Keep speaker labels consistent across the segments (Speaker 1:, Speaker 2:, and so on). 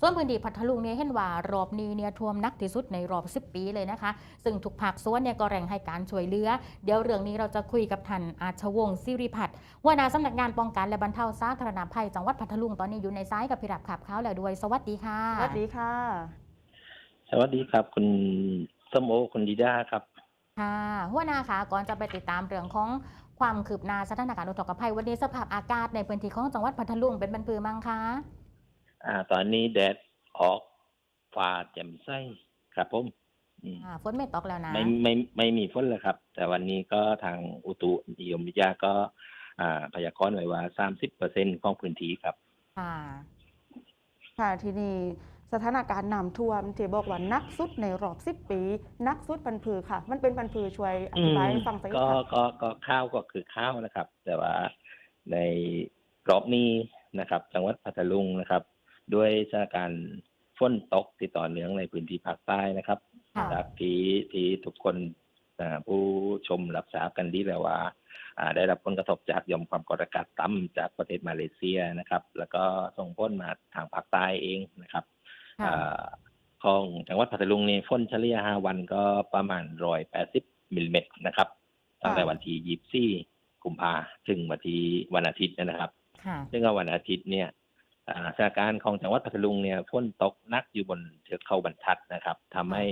Speaker 1: ส่วนพื้นที่พัทลุงเนี่ยเห็นว่ารอบนี้เนี่ยท่วมหนักที่สุดในรอบ 10 ปีเลยนะคะ ซึ่งทุกภาคส่วนเนี่ยก็แรงให้การช่วยเหลือ เดี๋ยวเรื่องนี้เราจะคุยกับท่านอาชวงศ์สิริพัฒน์หัวหน้าสำนักงานป้องกันและบรรเทาสาธารณภัยจังหวัดพัทลุงตอนนี้อยู่ในซ้ายกับพิรับขับเขาแล้วด้วย สวัสดีค่ะ
Speaker 2: สวัสดีค่ะ
Speaker 3: สวัสดีครับคุณส้มโอคุณดีด้าครับ
Speaker 1: ค่ะหัวหน้าคะก่อนจะไปติดตามเรื่องของความคืบหน้าสถานการณ์อุทกภัยวันนี้สภาพอากาศในพื้นที่ของจังหวัดพัทลุงเป็นบรรพือมั้งคะ
Speaker 3: อ่า ตอนนี้แดดออกฟ้าแจ่มใสครับผมอืม
Speaker 1: อ่าฝนไม่ตกแล้วนะ
Speaker 3: ไม่ไม่ไม่มีฝนแล้วครับ แต่วันนี้ก็ทางอุตุนิยมวิทยาก็ อ่าพยากรณ์ไว้ว่า30เปอร์เซ็นของพื้นที่ครับ
Speaker 1: ค่ะ
Speaker 2: ค่ะที่นี่สถานการณ์น้ำท่วมที่บอกว่านักสุดในรอบสิบปีนักสุดปันพือค่ะ มันเป็นปันพือช่วยอธิบายให้ฟังสักนิด
Speaker 3: ก็
Speaker 2: ค่ะ
Speaker 3: ก็ก็ข้าวก็คือข้าวนะครับ แต่ว่าในรอบนี้นะครับ จังหวัดพัทลุงนะครับ ด้วยสถานการณ์ฝนตกติดต่อเนื่องในพื้นที่ภาคใต้นะครับ
Speaker 1: ค่ะ
Speaker 3: จากที่ที่ทุกคนอ่าผู้ชมรับทราบกันดีแล้วว่าอ่า ได้รับผลกระทบจากหย่อมความกดอากาศต่ำจากประเทศมาเลเซียนะครับ แล้วก็ส่งผลมาทางภาคใต้เองนะครับ
Speaker 1: ค่ะ
Speaker 3: อ่าของจังหวัดพัทลุงนี่ฝนเฉลี่ย 5 วันก็ประมาณ 180มิลลิเมตรนะครับตั้งแต่วันที่ 24 กุมภาถึงวันที่วันอาทิตย์นะครับ
Speaker 1: ค่ะ
Speaker 3: ซึ่งก็วันอาทิตย์เนี่ยอ่า สถานการณ์ของจังหวัดพัทลุงเนี่ยฝนตกหนักอยู่บนเทือกเขาบรรทัดนะครับทำให้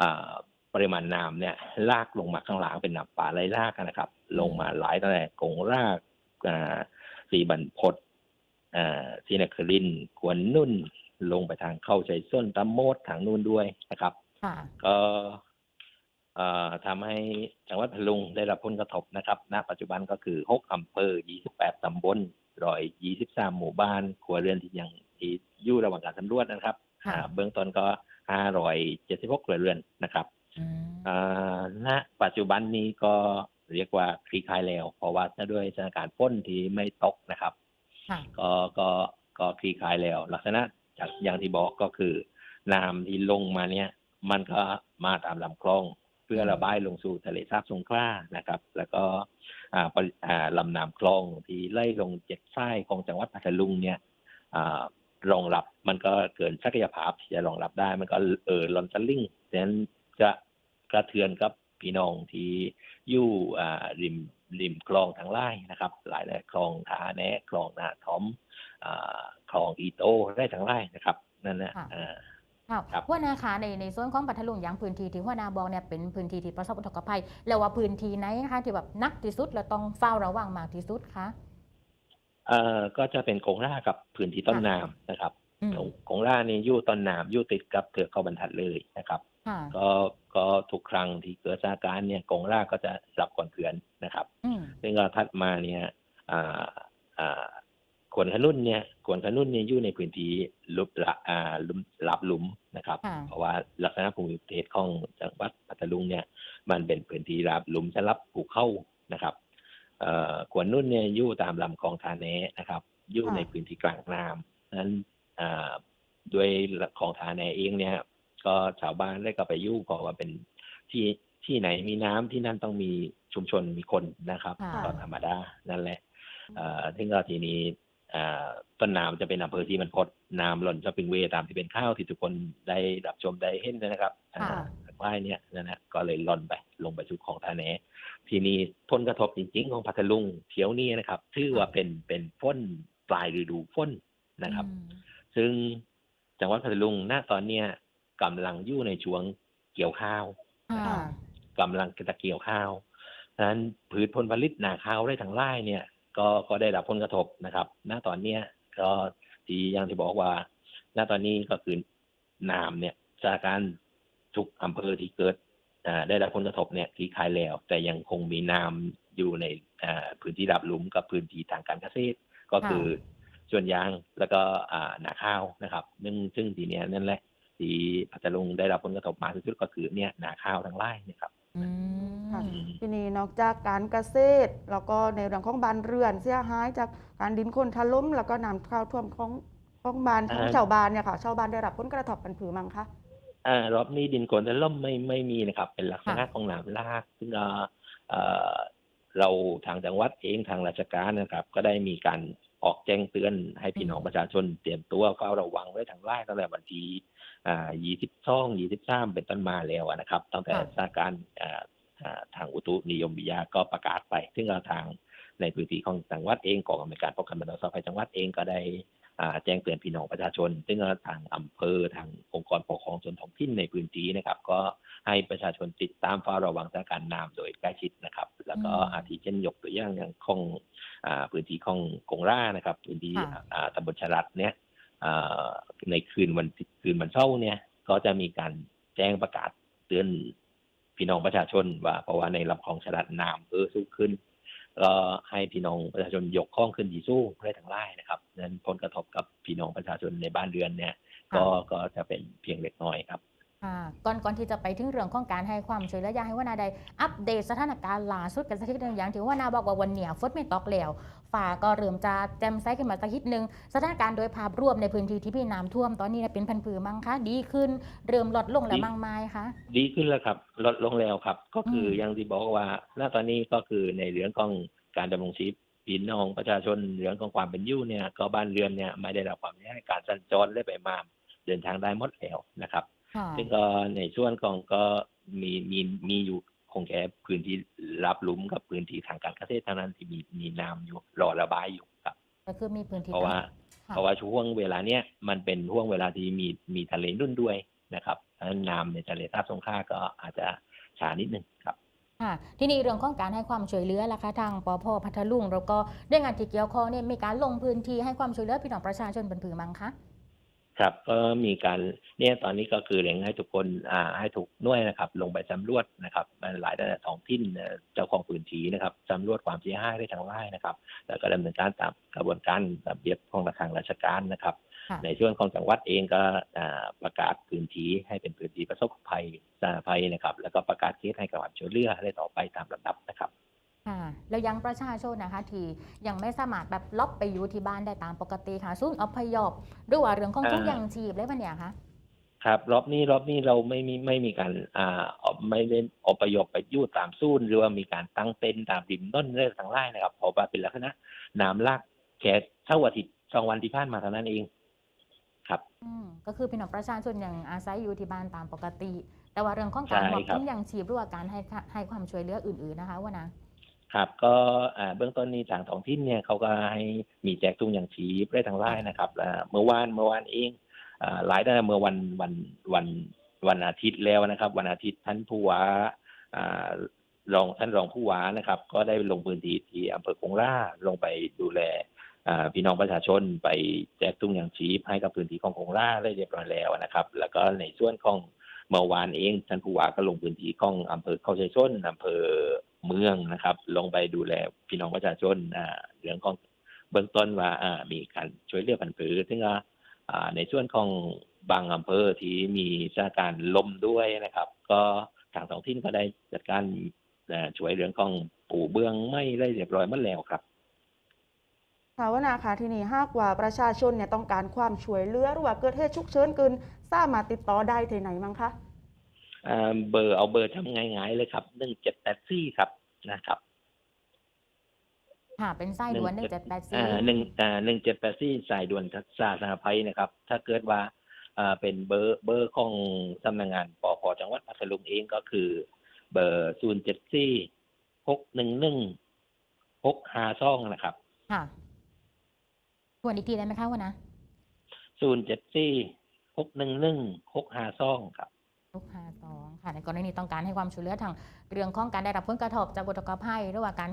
Speaker 3: อ่าปริมาณน้ำเนี่ย ลากลงมาข้างหลังเป็นน้ำป่าไหลลากนะครับ ลงมาหลายตั้งแต่กงรากอ่าสีบรรพตอ่าสีนครินทร์ขวนนุ่นลงไปทางเข้าใจส้นตำโมดทางนู่นด้วยนะครับ
Speaker 1: ค่ะ
Speaker 3: ก็เอ่อทำให้จังหวัดพัทลุงได้รับผลกระทบนะครับ ณ ปัจจุบันก็คือ 6อำเภอ 28 ตำบล 123 หมู่บ้านครัวเรือนที่ยังที่อยู่ระหว่างการสำรวจนะครับ
Speaker 1: ค่ะ
Speaker 3: อ่าเบื้องต้นก็ 576ครัวเรือนนะครับ
Speaker 1: อืม
Speaker 3: อ่าณปัจจุบันนี้ก็เรียกว่าคลี่คลายแล้ว เพราะว่าด้วยสถานการณ์ฝนที่ไม่ตกนะครับ
Speaker 1: ค่ะ
Speaker 3: ก็ก็ก็คลี่คลายแล้ว ลักษณะจากอย่างที่บอกก็คือน้ำที่ลงมาเนี่ย มันก็มาตามลำคลอง เพื่อระบายลงสู่ทะเลสาบสงขลานะครับ แล้วก็อ่าปริอ่าลำน้ำคลองที่ไล่ลงเจ็ดไส้ของจังหวัดพัทลุงเนี่ยอ่ารองรับมันก็เกินศักยภาพที่จะรองรับได้ มันก็เออลอนสลิงดังนั้นจะกระเทือนกับพี่น้องที่อยู่อ่าริมริมคลองทางไล่นะครับ หลายหลายๆคลองทาแนะคลองนาทอมอ่าคลองอีโต้ได้ทั้งไร่นะครับ นั่นนะ
Speaker 1: ค่ะ
Speaker 3: อ่า
Speaker 1: ค่ะ
Speaker 3: ครับ
Speaker 1: หัวหน้าคะในในส่วนของพัทลุงอย่างพื้นที่ที่หัวหน้าบอกเนี่ยเป็นพื้นที่ที่ประสบอุทกภัย แล้วว่าพื้นที่ไหนนะคะที่แบบหนักที่สุดและต้องเฝ้าระวังมากที่สุดคะ
Speaker 3: เอ่อก็จะเป็นกงล่ากับพื้นที่ต้นน้ำนะครับ
Speaker 1: อืม
Speaker 3: กงกงล่านี่อยู่ต้นน้ำอยู่ติดกับเถือกเขาบรรทัดเลยนะครับ
Speaker 1: ค่ะ
Speaker 3: ก็ก็ทุกครั้งที่เกิดสถานการณ์เนี่ยกงล่าก็จะรับก่อนเพื่อนนะครับ
Speaker 1: อืม
Speaker 3: ซึ่งก็ถัดมาเนี่ยอ่าอ่า ขวนขนุนเนี่ยขวนขนุนเนี่ยอยู่ในพื้นที่ลุบละอ่าหลุมลับหลุมนะครับ
Speaker 1: ค่ะ
Speaker 3: เพราะว่าลักษณะภูมิประเทศของจังหวัดพัทลุงเนี่ย มันเป็นพื้นที่ราบหลุมสลับภูเขานะครับเอ่อขวนนุ่นเนี่ยอยู่ตามลำคลองทาแนะนะครับ อยู่
Speaker 2: ค่ะ
Speaker 3: ในพื้นที่กลางน้ำนั้นอ่าด้วยคลองทาแนะเองเนี่ย ก็ชาวบ้านได้ก็ไปอยู่เพราะว่าเป็นที่ที่ไหนมีน้ำที่นั่นต้องมีชุมชนมีคนนะครับ
Speaker 1: ค่ะ
Speaker 3: ก็ธรรมดานั่นแหละ เอ่อซึ่งก็ทีนี้อ่า ต้นน้ำจะเป็นอำเภอที่มันพดน้ำหล่นจะปิงเวย์ตามที่เป็นข้าวที่ทุกคนได้รับชมได้เห็นนะครับอ่า
Speaker 1: ค่ะ
Speaker 3: ป้ายเนี่ยนะฮะก็เลยหล่อนไปลงไปสู่ของทาแหนทีนี้ผลกระทบจริง ๆ ของพัทลุงเที่ยวนี้นะครับถือว่าเป็นเป็นฝนปลายฤดูฝนนะครับ
Speaker 1: อืม
Speaker 3: ซึ่งจังหวัดพัทลุงณตอนเนี้ยกำลังอยู่ในช่วงเกี่ยวข้าว
Speaker 1: ค่ะ
Speaker 3: กำลังจะเกี่ยวข้าวดังนั้นพืชผลผลิตนาข้าวได้ทั้งไร่เนี่ย ก็ก็ได้รับผลกระทบนะครับณตอนเนี้ยก็ที่อยังที่บอกว่าณตอนนี้ก็คือน้ำเนี่ยสถานการณ์ทุกอำเภอที่เกิดอ่าได้รับผลกระทบเนี่ยที่คลายแล้ว แต่ยังคงมีน้ำอยู่ในอ่าพื้นที่รับหลุมกับพื้นที่ทางการเกษตรก็คือส่วนยางแล้วก็อ่านาข้าวนะครับซึ่งซึ่งทีเนี้ยนั่นแหละที่พัทลุงได้รับผลกระทบมากที่สุดก็คือเนี่ยนาข้าวทั้งไร่นะครับ
Speaker 1: อื
Speaker 2: ค่ะ
Speaker 1: ม
Speaker 2: ทีนี้นอกจากการเกษตร แล้วก็ในเรื่องของบ้านเรือน เสียหายจากการดินโคลนถล่มแล้วก็น้ำเข้าท่วมของของบ้านของ
Speaker 3: อ่า
Speaker 2: ชาวบ้านเนี่ยค่ะชาวบ้านได้รับผลกระทบปันผือมั้งคะ
Speaker 3: อ่ารอบนี้ดินโคลนถล่มไม่ไม่มีนะครับ เป็นลักษณะ
Speaker 1: ค่ะ
Speaker 3: ของน้ำลากซึ่งเอ่อเอ่อเราทางจังหวัดเองทางราชการนะครับ ก็ได้มีการออกแจ้งเตือนให้พี่น้องประชาชนเตรียมตัวเฝ้าระวังไว้ทางไล่ตั้งแต่วันที่ อ่า22 23เป็นต้นมาแล้วอะนะครับ ตั้งแต่
Speaker 1: ค่ะ
Speaker 3: สถานการณ์อ่าอ่าทางอุตุนิยมวิทยาก็ประกาศไป ซึ่งทางในพื้นที่ของจังหวัดเองกองอำนวยการป้องกันบรรเทาสาธารณภัยจังหวัดเองก็ได้อ่าแจ้งเตือนพี่น้องประชาชน ซึ่งทางอำเภอทางองค์กรปกครองส่วนท้องถิ่นในพื้นที่นะครับ ก็ให้ประชาชนติดตามเฝ้าระวังสถานการณ์น้ำโดยใกล้ชิดนะครับ แล้วก็
Speaker 1: อืม
Speaker 3: อาทิเช่นยกตัวอย่างอย่างของอ่าพื้นที่ของกงร่านะครับ พื้นที่
Speaker 1: ค่ะ
Speaker 3: อ่าตำบลชะรัดเนี่ยอ่า ในคืนวันคืนวันเสาร์เนี่ยก็จะมีการแจ้งประกาศเตือนพี่น้องประชาชนว่าเพราะว่าในลำคลองฉลาดน้ำเออสูงขึ้นก็ให้พี่น้องประชาชนยกข้องขึ้นดีสู้ได้ทั้งไล่นะครับนั้นผลกระทบกับพี่น้องประชาชนในบ้านเรือนเนี่ย ก็ก็จะเป็นเพียงเล็กน้อยครับ
Speaker 1: ก่อนก่อนที่จะไปถึงเรื่องของการให้ความช่วยเหลืออยากให้ว่านาได้อัปเดตสถานการณ์ล่าสุดกันสักทีหนึ่งอย่างที่ว่านาบอกว่าวันเนี้ยฝนไม่ตกแล้วฝ่าก็เริ่มจะแจ่มใสขึ้นมาสักนิดนึงสถานการณ์โดยภาพรวมในพื้นที่ที่พี่น้ำท่วมตอนนี้เนี่ยเป็นพันผือมั้งคะดีขึ้นเริ่มลดลงแล้ว
Speaker 3: ดี
Speaker 1: มั้งไหมคะ
Speaker 3: ดีขึ้นแล้วครับลดลงแล้วครับ ก็คืออ
Speaker 1: ม
Speaker 3: อย่างที่บอกว่าณตอนนี้ก็คือในเรื่องของการดำรงชีพพี่น้องประชาชนเรื่องของความเป็นอยู่เนี่ยก็บ้านเรือนเนี่ยไม่ได้รับความเสียหายการสัญจรได้ไปมาเดินทางได้หมดแล้วนะครับ
Speaker 1: ค่ะ
Speaker 3: ซึ่งก็ในส่วนของก็มีมีมีอยู่คงแค่พื้นที่รับหลุมกับพื้นที่ทางการเกษตรเท่านั้นที่มีมีน้ำอยู่รอระบายอยู่ครับ
Speaker 1: ก็คือมีพื้นที่
Speaker 3: เพราะว่า
Speaker 1: ค่ะ
Speaker 3: เพราะว่าช่วงเวลาเนี้ยมันเป็นช่วงเวลาที่มีมีทะเลนุ่นด้วยนะครับดังนั้นน้ำในทะเลสาบสงขลาก็อาจจะช้านิดนึงครับ
Speaker 1: ค่ะทีนี้เรื่องของการให้ความช่วยเหลือล่ะคะทางปพพัทลุงแล้วก็ด้วยงานที่เกี่ยวข้องเนี่ยมีการลงพื้นที่ให้ความช่วยเหลือพี่น้องประชาชนเป็นผือมั้งคะ
Speaker 3: ครับก็มีการเนี่ยตอนนี้ก็คือเร่งให้ทุกคนอ่าให้ถูกหน่วยนะครับ ลงไปสำรวจนะครับมันหลายด้านท้องถิ่นเอ่อเจ้าของพื้นที่นะครับสำรวจความเสียหายได้ทางไร่นะครับ แล้วก็ดำเนินการตามกระบวนการระเบียบของทางราชการนะครับ
Speaker 1: ค่ะ
Speaker 3: ในส่วนของจังหวัดเองก็อ่าประกาศพื้นที่ให้เป็นพื้นที่ประสบภัยสาธารณภัยนะครับ แล้วก็ประกาศเขตให้กับความช่วยเหลือได้ต่อไปตามลำดับนะครับ
Speaker 1: ค่ะ แล้วยังประชาชนนะคะที่ยังไม่สามารถแบบล็อบไปอยู่ที่บ้านได้ตามปกติค่ะศูนย์อพยพหรือว่าเรื่องของทุก
Speaker 3: อ่า
Speaker 1: อย่างชีพเลยปะเนี่ยคะ
Speaker 3: ครับรอบนี้รอบนี้เราไม่มีไม่มีการอ่าไม่ได้อพยพไปอยู่ตามศูนย์หรือว่ามีการตั้งเต็นท์ตามริมต้นเรื่องทางไร่นะครับเพราะว่าเป็นลักษณะน้ำลากแค่เท่าอาทิตย์สองวันที่ผ่านมาเท่านั้นเองครับ
Speaker 1: อืมก็คือพี่น้องประชาชนยังอาศัยอยู่ที่บ้านตามปกติ แต่ว่าเรื่องของการ
Speaker 3: ใช่
Speaker 1: มอบ
Speaker 3: ครับ
Speaker 1: ทุกอย่างชีพหรือว่าการให้ให้ความช่วยเหลืออื่น ๆนะคะว่านะ
Speaker 3: ครับก็เบื้องต้นนี้ทางท้องถิ่นเนี่ยเขาก็ให้มีแจกตุ้งอย่างชีพได้ทางไร่นะครับเมื่อวานเมื่อวานเองหลายตั้งแต่เมื่อวันวันวันวันอาทิตย์แล้วนะครับ วันอาทิตย์ท่านผู้ว่ารองท่านรองผู้ว่านะครับ ก็ได้ลงพื้นที่ที่อำเภอคงล่าลงไปดูแลพี่น้องประชาชนไปแจกตุ้งอย่างชีพให้กับพื้นที่ของคงล่าได้เรียบร้อยแล้วนะครับ แล้วก็ในส่วนของเมื่อวานเองท่านผู้ว่าก็ลงพื้นที่ของอำเภอเข้าใจชนอำเภอ เมืองนะครับ ลงไปดูแลพี่น้องประชาชนอ่าเรื่องของเบื้องต้นว่าอ่ามีการช่วยเหลือผันผือซึ่งว่าอ่าในส่วนของบางอำเภอที่มีสถานการณ์ลมด้วยนะครับ ก็ทางท้องถิ่นก็ได้จัดการอ่าช่วยเรื่องของปูเบื้องไม่ได้เรียบร้อยหมาแล้วครับ
Speaker 2: ค่ะว่านาค่ะที่นี่หากว่าประชาชนเนี่ยต้องการความช่วยเหลือหรือว่าเกิดเหตุฉุกเฉินเกินสามารถติดต่อได้ที่ไหนมั้งคะ
Speaker 3: อ่าเบอร์เอาเบอร์ทำง่ายๆเลยครับหนึ่งเจ็ดแปดสี่ครับ นะครับ
Speaker 1: ค่ะเป็นไส้ด่วนหนึ่งเจ็ดแปดสี่
Speaker 3: อ่าหนึ่งอ่าหนึ่งเจ็ดแปดสี่สายด่วนทักษะสาธารณภัยนะครับ ถ้าเกิดว่าอ่าเป็นเบอร์เบอร์ของสำนักงานปพจังหวัดพัทลุงเองก็คือ เบอร์ศูนย์เจ็ดสี่หกหนึ่งหนึ่งหกห้าสองนะครับ
Speaker 1: ค่ะทวนอีกทีได้ไหมคะว่านะ
Speaker 3: ศูนย์เจ็ดสี่หกหนึ่งหนึ่งหกห้าสองครับ
Speaker 1: ลูกค้าสอง ค่ะในกรณีต้องการให้ความช่วยเหลือทางเรื่องของการได้รับผลกระทบจากอุทกภัยหรือว่าการ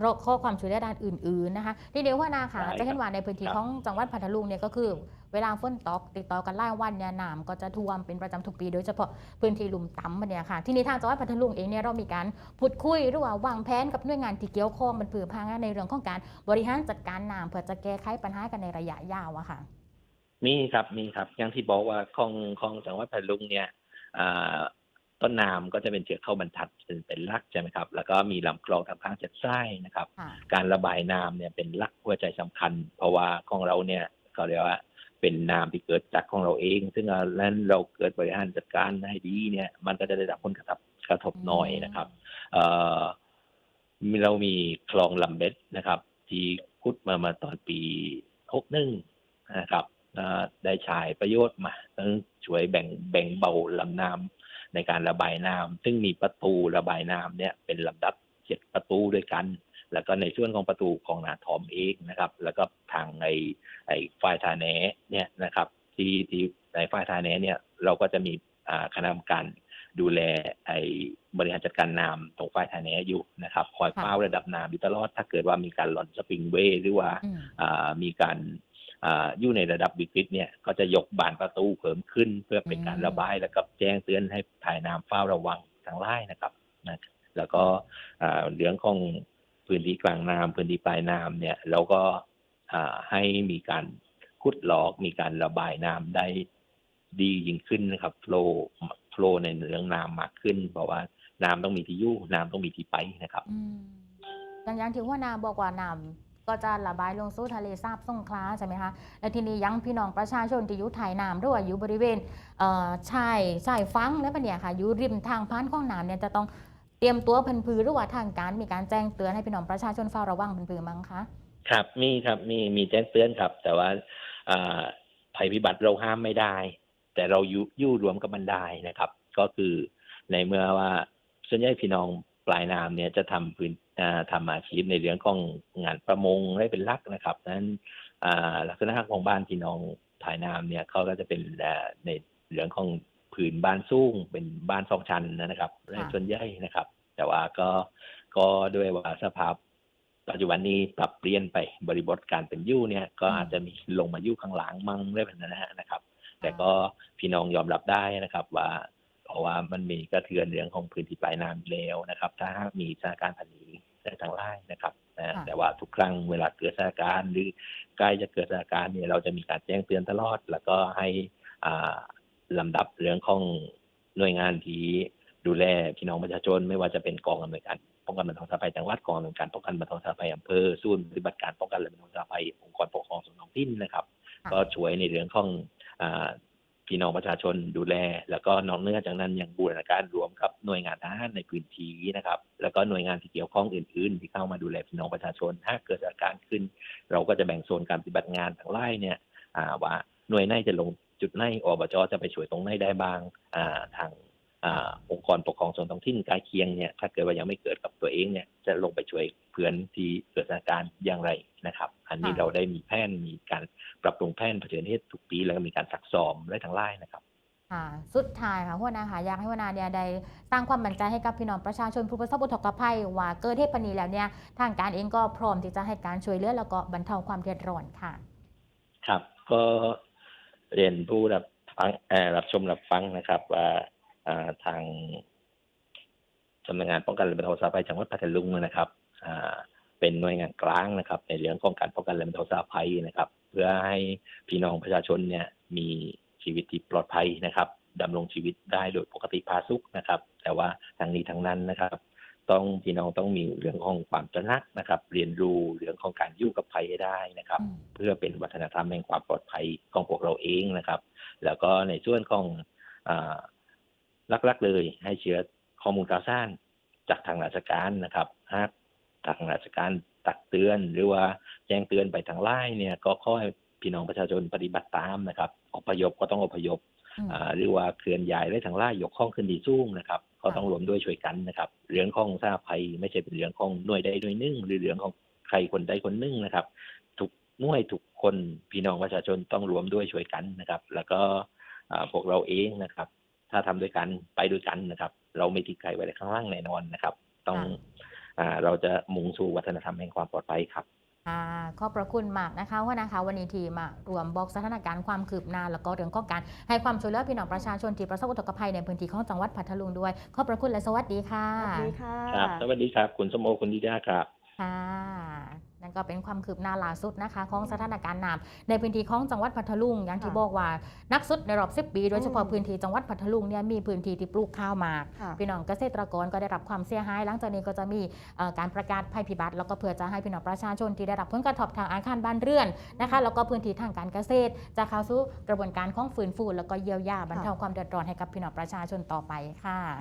Speaker 1: โรคข้อความช่วยเหลือด้านอื่นๆนะคะที่เดียวว่านาค่ะ
Speaker 3: ได้ครับ
Speaker 1: จะเห็นว่าในพื้นที่
Speaker 3: ครับ
Speaker 1: ของจังหวัดพัทลุงเนี่ยก็คือ เวลาฝนตกติดต่อกันหลายวันเนี่ยน้ำก็จะท่วมเป็นประจำทุกปี โดยเฉพาะพื้นที่ลุ่มต่ำมันเนี่ยค่ะ ที่นี้ทางจังหวัดพัทลุงเองเนี่ยเรามีการพูดคุยหรือว่าวางแผนกับหน่วยงานที่เกี่ยวข้องมันเผื่อพางานในเรื่องของการบริหารจัดการน้ำเพื่อจะแก้ไขปัญหากันในระยะยาวอะค่ะ
Speaker 3: มีครับมีครับอย่างที่บอกว่าของของจังหวัดพัทลุงเนี่ยอ่า ต้นน้ำก็จะเป็นเชือกเข้าบรรทัดเป็นเป็นหลักใช่ไหมครับ แล้วก็มีลำคลองทางข้างเจ็ดไส้นะครับ
Speaker 1: ค่ะ
Speaker 3: การระบายน้ำเนี่ยเป็นหลักหัวใจสำคัญ เพราะว่าของเราเนี่ยเขาเรียกว่าเป็นน้ำที่เกิดจากของเราเอง ซึ่งอันนั้นเราเกิดบริหารจัดการให้ดีเนี่ย มันก็จะได้รับผลกระทบกระทบน้อยนะครับเอ่อมีเรามีคลองลำเบ็ดนะครับ ที่ขุดมามาตอนปีหกหนึ่งนะครับอ่าได้ใช้ประโยชน์มาทั้งช่วยแบ่งแบ่งเบาลำน้ำ ในการระบายน้ำซึ่งมีประตูระบายน้ำเนี่ยเป็นลำดับเจ็ดประตูด้วยกัน แล้วก็ในส่วนของประตูของนาทอมเองนะครับ แล้วก็ทางไอไอฝ่ายทาแหนเนี่ยนะครับ ที่ที่ในฝ่ายทาแหนเนี่ยเราก็จะมีอ่าคณะกรรมการดูแลไอบริหารจัดการน้ำตรงฝ่ายทาแหนอยู่นะครับ คอย
Speaker 1: ค่ะ
Speaker 3: เฝ้าระดับน้ำอยู่ตลอดถ้าเกิดว่ามีการหล่อนสปริงเวย์หรือว่า
Speaker 1: อืม
Speaker 3: อ่ามีการ อยู่ในระดับวิกฤตเนี่ยก็จะยกบานประตูเพิ่มขึ้น เพื่อเป็นการระบายแล้วก็แจ้งเตือนให้ถ่ายน้ำเฝ้าระวังทางไล่นะครับนะแล้วก็เรื่องของพื้นที่กลางน้ำพื้นที่ปลายน้ำเนี่ยเราก็ให้มีการขุดหลอกมีการระบายน้ำได้ดียิ่งขึ้นนะครับโฟลโฟลในเรื่องน้ำมากขึ้นเพราะว่าน้ำต้องมีที่อยู่น้ำต้องมีที่ไปนะครับ
Speaker 1: อืมอย่างอย่างที่หัวหนาบอกว่าน้ำ ก็จะระบายลงสู่ทะเลสาบสงขลาใช่ไหมคะและทีนี้ยังพี่น้องประชาชนที่อยู่ถ่ายน้ำด้วยอยู่บริเวณเชายชายฟังและปะเนี่ยค่ะอยู่ริมทางพันข้องน้ำเนี่ยจะต้องเตรียมตัวพันพือหรือว่าทางการมีการแจ้งเตือนให้พี่น้องประชาชนเฝ้าระวังพันพือมั้งคะ
Speaker 3: ครับมีครับมีมีแจ้งเตือนครับ แต่ว่าภัยพิบัติเราห้ามไม่ได้ แต่เราอยู่ยู่รวมกับมันได้นะครับ ก็คือในเมื่อว่าส่วนใหญ่พี่น้อง ลายน้ำเนี่ยจะทำพื้นอ่าทำอาชีพในเรื่องของงานประมงได้เป็นหลักนะครับนั้นอ่าลักษณะของบ้านพี่น้องปลายน้ำเนี่ยเขาก็จะเป็นอ่าในเรื่องของผืนบ้านสูงเป็นบ้านสองชั้นนะครับในส่วนใหญ่นะครับ แต่ว่าก็ก็ด้วยว่าสภาพปัจจุบันนี้ปรับเปลี่ยนไปบริบทการเป็นอยู่เนี่ย ก็อาจจะมีลงมาอยู่ข้างหลังมั่งได้แบบนั้นนะครับ แต่ก็พี่น้องยอมรับได้นะครับว่า เพราะว่ามันมีกระเทือนเรื่องของพื้นที่ปลายน้ำอยู่แล้วนะครับ ถ้าหากมีสถานการณ์แบบนี้ในทางไล่นะครับนะ
Speaker 1: ค่ะ
Speaker 3: แต่ว่าทุกครั้งเวลาเกิดสถานการณ์หรือใกล้จะเกิดสถานการณ์เนี่ยเราจะมีการแจ้งเตือนตลอด แล้วก็ให้อ่าลำดับเรื่องของหน่วยงานที่ดูแลพี่น้องประชาชนไม่ว่าจะเป็นกองอำนวยการป้องกันบรรเทาสาธารณภัยจังหวัดกองอำนวยการป้องกันบรรเทาสาธารณภัยอำเภอศูนย์ปฏิบัติการป้องกันและบรรเทาสาธารณภัยองค์กรปกครองส่วนท้องถิ่นนะครับ
Speaker 1: ค่ะ
Speaker 3: ก็ช่วยในเรื่องของอา พี่น้องประชาชนดูแล แล้วก็นอกเนือจากนั้นยังบูรณาการรวมกับหน่วยงานทหารในพื้นที่นะครับ แล้วก็หน่วยงานที่เกี่ยวข้องอื่น ๆ ที่เข้ามาดูแลพี่น้องประชาชน ถ้าเกิดอาการขึ้น เราก็จะแบ่งโซนการปฏิบัติงานทางไล่เนี่ยว่าหน่วยไหนจะลงจุดไหนอบจจะไปช่วยตรงไหนได้บ้างทาง อ่าองค์กรปกครองส่วนท้องถิ่นใกล้เคียงเนี่ยถ้าเกิดว่ายังไม่เกิดกับตัวเองเนี่ยจะลงไปช่วยเพื่อนที่เกิดสถานการณ์อย่างไรนะครับ อันนี้
Speaker 1: ค่ะ
Speaker 3: เราได้มีแผนมีการปรับปรุงแผนเผชิญเหตุทุกปี แล้วก็มีการซักซ้อมและทางไล่นะครับ
Speaker 1: ค่ะสุดท้ายค่ะหัวหนาค่ะอยากให้หัวหนาเนี่ยได้สร้างความมั่นใจให้กับพี่น้องประชาชนผู้ประสบอุทกภัย ว่าเกิดเหตุปานนีแล้วเนี่ยทางการเองก็พร้อมที่จะให้การช่วยเหลือแล้วก็บรรเทาความเดือดร้อนค่ะ
Speaker 3: ครับก็เรียนผู้รับฟังเอ่อรับชมรับฟังนะครับว่าอ่า ทางสำนักงานป้องกันและบรรเทาสาธารณภัยจังหวัดพัทลุงนะครับอ่าเป็นหน่วยงานกลางนะครับ ในเรื่องของการป้องกันและบรรเทาสาธารณภัยนะครับ เพื่อให้พี่น้องประชาชนเนี่ยมีชีวิตที่ปลอดภัยนะครับดำรงชีวิตได้โดยปกติพาสุขนะครับ แต่ว่าทางนี้ทางนั้นนะครับ ต้องพี่น้องต้องมีเรื่องของความตระหนักนะครับ เรียนรู้เรื่องของการอยู่กับภัยให้ได้นะครับ
Speaker 1: อืม
Speaker 3: เพื่อเป็นวัฒนธรรมแห่งความปลอดภัยของพวกเราเองนะครับ แล้วก็ในส่วนของอา ลักๆเลย ให้เชื้อข้อมูลข่าวสารจากทางราชการนะครับหากทางราชการตักเตือน หรือว่าแจ้งเตือนไปทางไลน์เนี่ย ก็ขอให้พี่น้องประชาชนปฏิบัติตามนะครับอพยพก็ต้องอพยพ
Speaker 1: อืม
Speaker 3: อ่าหรือว่าเคลื่อนย้ายได้ทางไล่ยกข้องขึ้นดีสู้นะครับ ก็ต้องรวมด้วยช่วยกันนะครับ เรื่องของทราบภัยไม่ใช่เป็นเรื่องของหน่วยใดหน่วยหนึ่ง หรือเรื่องของใครคนใดคนหนึ่งนะครับทุกหน่วยทุกคนพี่น้องประชาชนต้องรวมด้วยช่วยกันนะครับ แล้วก็อ่าพวกเราเองนะครับ ถ้าทำด้วยกันไปด้วยกันนะครับ เราไม่ทิ้งใครไว้ในข้างล่างแน่นอนนะครับ ต้อง
Speaker 1: ค่ะ
Speaker 3: อ่าเราจะมุ่งสู่วัฒนธรรมแห่งความปลอดภัยครับ
Speaker 1: ค่ะขอบพระคุณมากนะคะว่านะคะวันนี้ทีมารวมบอกสถานการณ์ความคืบหน้า แล้วก็เรื่องของการให้ความช่วยเหลือพี่น้องประชาชนที่ประสบอุทกภัยในพื้นที่ของจังหวัดพัทลุงด้วย ขอบพระคุณและสวัสดีค่ะ
Speaker 2: สวัสดีค่ะ
Speaker 3: ครับสวัสดีครับ คุณสมโอคุณดิดาครับ
Speaker 1: ค่ะ นั่นก็เป็นความคืบหน้าล่าสุดนะคะของสถานการณ์น้ำในพื้นที่ของจังหวัดพัทลุงอย่างที่
Speaker 2: ค่ะ
Speaker 1: บอกว่านักสุดในรอบ10ปีโดยเฉพาะ
Speaker 2: อืม
Speaker 1: พื้นที่จังหวัดพัทลุงเนี่ยมีพื้นที่ที่ปลูกข้าวหมาก
Speaker 2: ค่ะ
Speaker 1: พี่น้องเกษตรกรก็ได้รับความเสียหาย หลังจากนี้ก็จะมีเอ่อการประกาศภัยพิบัติ แล้วก็เพื่อจะให้พี่น้องประชาชนที่ได้รับผลกระทบทางอาคารบ้านเรือนนะคะแล้วก็พื้นที่ทางการเกษตร จะเข้าสู่กระบวนการของฟื้นฟูแล้วก็เยียวยาบรรเทาความเดือดร้อนให้กับพี่น้องประชาชนต่อไปค่ะ